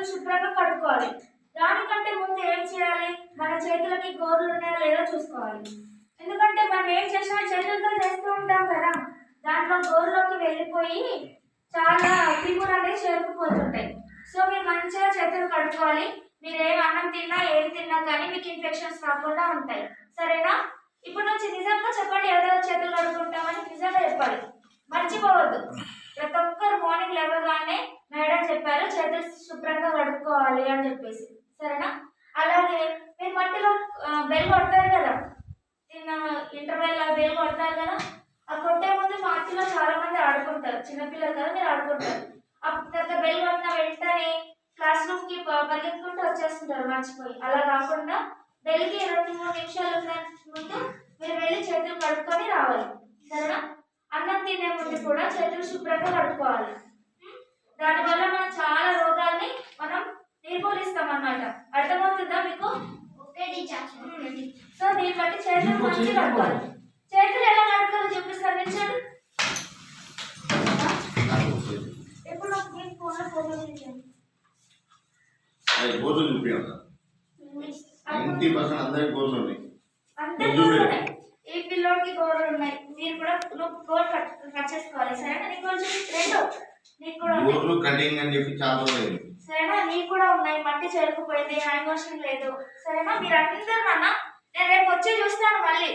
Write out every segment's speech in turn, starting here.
చేతులు శుభ్రంగా కడుక్కోవాలి. దానికంటే ముందు ఏం చేయాలి? మన చేతులకి గోర్లు ఉన్నాయా లేదో చూసుకోవాలి. ఎందుకంటే మనం ఏం చేసినా చేతులతో చేస్తూ ఉంటాం కదా. దాంట్లో గోర్లోకి వెళ్ళిపోయి చాలా క్రిములు అనేవి చేరుకుపోతుంటాయి. సో మీరు మంచిగా చేతులు కడుక్కోవాలి. మీరు ఏం అన్నం తిన్నా ఏం తిన్నా కానీ మీకు ఇన్ఫెక్షన్స్ రాకుండా ఉంటాయి. సరేనా? ఇప్పుడు నుంచి నిజంగా చెప్పండి ఎవరెవరు చేతులు కడుక్కుంటామని నిజంగా చెప్పాలి. మర్చిపోవద్దు. ప్రతి ఒక్కరు మార్నింగ్ లేవగానే మేడం చెప్పారు చేతులు శుభ్రంగా కడుక్కోవాలి అని చెప్పేసి. సరేనా? అలాగే మీరు మట్టిలో బెల్ కొడతారు కదా. నిన్న ఇంటర్వెల్ బెల్ కొడతారు కదా. ఆ కొట్టే ముందు మట్టిలో చాలా మంది ఆడుకుంటారు. చిన్నపిల్లలు కదా మీరు ఆడుకుంటారు. అప్పుడు బెల్ కొట్టిన వెంటనే క్లాస్ రూమ్కి పరిగెత్తుకుంటూ వచ్చేస్తుంటారు మర్చిపోయి. అలా కాకుండా బెల్కి రెండు మూడు నిమిషాలు ఉన్న ముందు మీరు వెళ్ళి చేతులు కడుక్కొని రావాలి సరేనా అన్నం తినే ముందు కూడా చేతులు శుభ్రంగా కడుక్కోవాలి? దానివల్ల మనం చాలా రోగాల్ని మనం నిర్మూలిస్తాం అన్నమాట అర్థమవుతుందా మీకు. సో దీన్ని బట్టి చేతులు మంచిగా కడుక్కోవాలి. చేతులు ఎలా కడుక్కోవాలో చూపిస్తాను నిల్చోండి. ఇప్పుడు మీకు ఫోన్లో ఫోటో తీయండి. గోర్లు చూపించాలి నైంటీ పర్సెంట్ అందరికి గోర్లు ఉన్నాయి అంతే గోర్లు ఉన్నాయి ఈ పిల్లోడికి గోర్లు ఉన్నాయి. మీరు కూడా నువ్వు చేసుకోవాలి. సరేనా? నీకు కొంచెం రెండు. నీకు కూడా ఉన్నాయి. గోర్లు కటింగ్ అని చెప్పి చాలా సరేనా? నీకు కూడా ఉన్నాయి. మట్టి చేరుకుపోయింది. హ్యాండ్ వాషింగ్ లేదు. సరేనా? మీరు అందరూ నాన్న నేను రేపు వచ్చి చూస్తాను మళ్ళీ.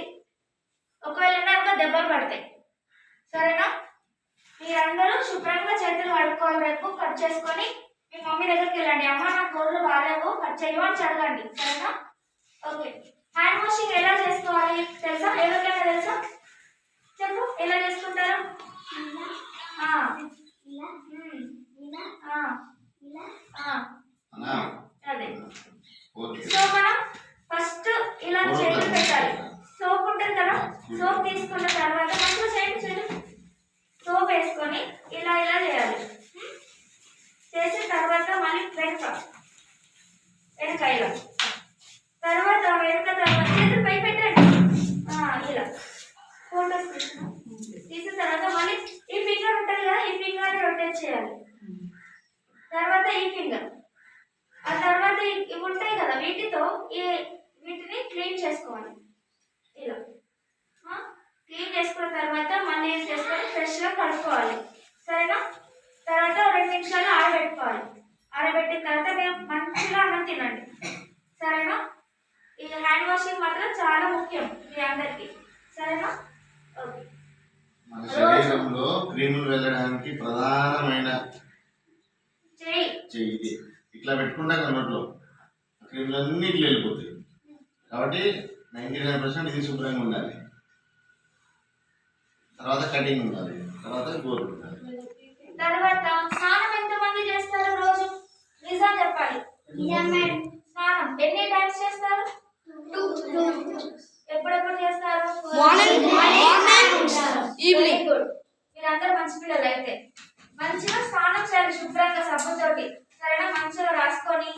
ఒకవేళ ఇంకా దెబ్బలు పడతాయి. సరేనా? మీరందరూ శుభ్రంగా చేతులు కడుక్కోవాలి రేపు. కట్ చేసుకొని మీ మమ్మీ దగ్గరికి వెళ్ళండి. అమ్మ నా గోర్లు బాగాలేవు. కట్ చేయమని అడగండి. సరేనా ఓకే హ్యాండ్ వాషింగ్ ఎలా చేసుకోవాలి తెలుసా ఎవరికైనా తెలుసా చెప్పు ఎలా చేసుకుంటారు ఆ. ఉమ్. ఆ. ఆ. అన్నా అదే ఓకే సో మనం ఫస్ట్ ఇలా చేతులు పెట్టాలి సోప్ ఉంటుంది కదా సోప్ తీసుకున్న తర్వాత మంచిగా చేయండి చేయండి సోప్ వేసుకొని ఇలా ఇలా చేయాలి. చేసిన తర్వాత మళ్ళీ వెనుక వెనుక ఇలా. తర్వాత వెనుక తర్వాత చేతులు పై పెట్టండి. ఇలా. ఫోటోస్ తీసిన. తర్వాత మళ్ళీ ఈ ఫింగర్ ఉంటుంది కదా ఈ ఫింగర్ రొటేట్ చేయాలి. తర్వాత ఈ ఫింగర్ ఆ తర్వాత ఇవి ఉంటాయి కదా వీటితో ఈ వీటిని క్లీన్ చేసుకోవాలి. ఇలా ఆ? క్లీన్ చేసుకున్న తర్వాత మళ్ళీ ఏం కడుక్కోవాలి సరేనా? తర్వాత రెండు నిమిషాలు ఆరబెట్టుకోవాలి. ఆరబెట్టిన తర్వాత మేము మంచిగా అన్నం తినండి. సరేనా? ఈ హ్యాండ్ వాషింగ్ మాత్రం చాలా ముఖ్యం మీ అందరికీ. సరేనా? ఓకే. మన శరీరంలో క్రీములు వెళ్ళడానికి ప్రధానమైన చెయ్యి. ఇట్లా పెట్టుకుంటా కన్నట్లో క్రీములు అన్ని ఇట్లా వెళ్ళిపోతాయి. కాబట్టి నైంటీ నైన్ పర్సెంట్ ఇది శుభ్రంగా ఉండాలి. తర్వాత కటింగ్ ఉండాలి. తర్వాత స్నానం ఎంతమంది చేస్తారు రోజు? నిజం చెప్పాలి స్నానం ఎన్ని టైమ్స్ చేస్తారు? ఎప్పుడెప్పుడు చేస్తారు? Evening. Very good. మీరందరూ మంచి పిల్లలు అయితే. మంచిగా స్నానం చేయాలి శుభ్రంగా సబ్బుతోటి. సరేనా? మంచిగా రాసుకొని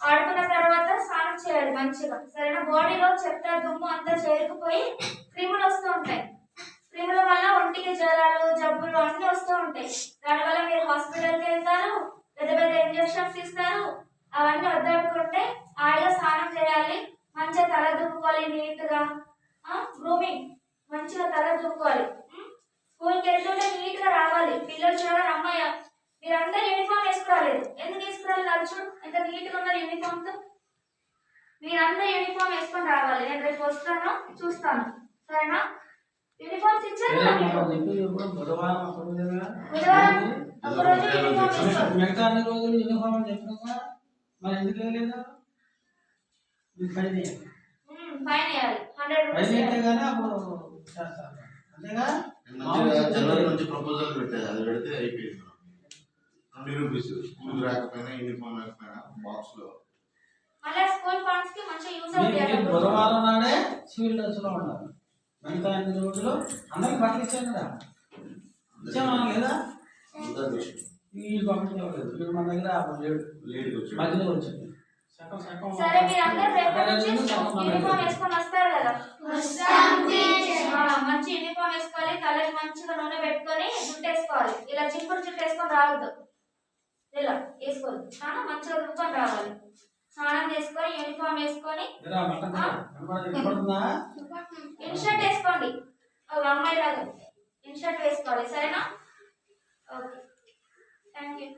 ఆడుకున్న తర్వాత స్నానం చేయాలి మంచిగా. సరేనా? బాడీలో చెత్త దుమ్ము అంతా చేరుకుపోయి క్రిములు వస్తూ ఉంటాయి క్రిముల వల్ల ఒంటికి జ్వరాలు జబ్బులు అన్నీ వస్తూ ఉంటాయి దానివల్ల మీరు హాస్పిటల్కి వెళ్తారు పెద్ద పెద్ద ఇంజక్షన్స్ ఇస్తారు అవన్నీ వద్దనుకుంటే హాయిగా స్నానం చేయాలి మంచిగా తల దువ్వుకోవాలి నీట్గా గ్రూమింగ్ మంచిగా తల దువ్వుకోవాలి ఉం? స్కూల్కి వెళ్తుంటే నీట్గా రావాలి పిల్లలు చూడాలి అమ్మాయి మీరందరూ యూనిఫామ్ వేసుకురాలేదు ఎందుకు వేసుకురాలేదు అది చూడు ఎంత నీట్గా యూనిఫామ్తో మీరందరూ యూనిఫామ్ వేసుకొని రావాలి. నేను రేపు వస్తాను చూస్తాను. సరేనా? యూనిఫామ్స్ ఇచ్చారు? బుధవారం ఒకరోజు యూనిఫామ్ ఇస్తారు. మిగతా అన్ని రోజులు యూనిఫామ్ అని చెప్పినా మరి ఎందుకు వెళ్ళలేదు మీకు పని చేయాలి ఉం, ఫైన్ వేయాలి. హండ్రెడ్ పని రూపీస్ చేస్తే వేయాలి. కానీ అప్పుడు చేస్తారు అంతేగా? మంచిగా జనవరి నుంచి ప్రపోజల్ పెట్టేది అది పెడితే అయిపోయింది. ట్వంటీ రూపీస్ స్కూల్కి రాకపోయినా యూనిఫామ్ రాకపోయినా బాక్స్ లో మళ్ళీ స్కూల్ ఫండ్స్కి యూజ్ మీరు- అవుతాయి. బుధవారం నాడే సివిల్ డ్రెస్లో ఉండాలి. మిగతా అన్ని రోజులు అందరికి బట్టలు ఇచ్చాను కదా. ఇచ్చామా లేదా. వీళ్ళు పంపించలేదు వీళ్ళు మన దగ్గర మధ్యలో వచ్చింది సరే మీరు అందరు రేపటి నుంచి యూనిఫామ్. వేసుకొని వస్తారు కదా. మంచి యూనిఫామ్ వేసుకోవాలి తలకి మంచిగా నూనె పెట్టుకొని జుట్టు వేసుకోవాలి ఇలా చింపురు జుట్టు వేసుకొని రావద్దు. ఇలా వేసుకోదు స్నానం మంచిగా దుఃఖం రావాలి. స్నానం చేసుకొని యూనిఫామ్ వేసుకొని. ఇన్షర్ట్ వేసుకోండి. ఒక అమ్మాయి లాగా ఇన్షర్ట్ వేసుకోవాలి సరేనా? ఓకే. Thank you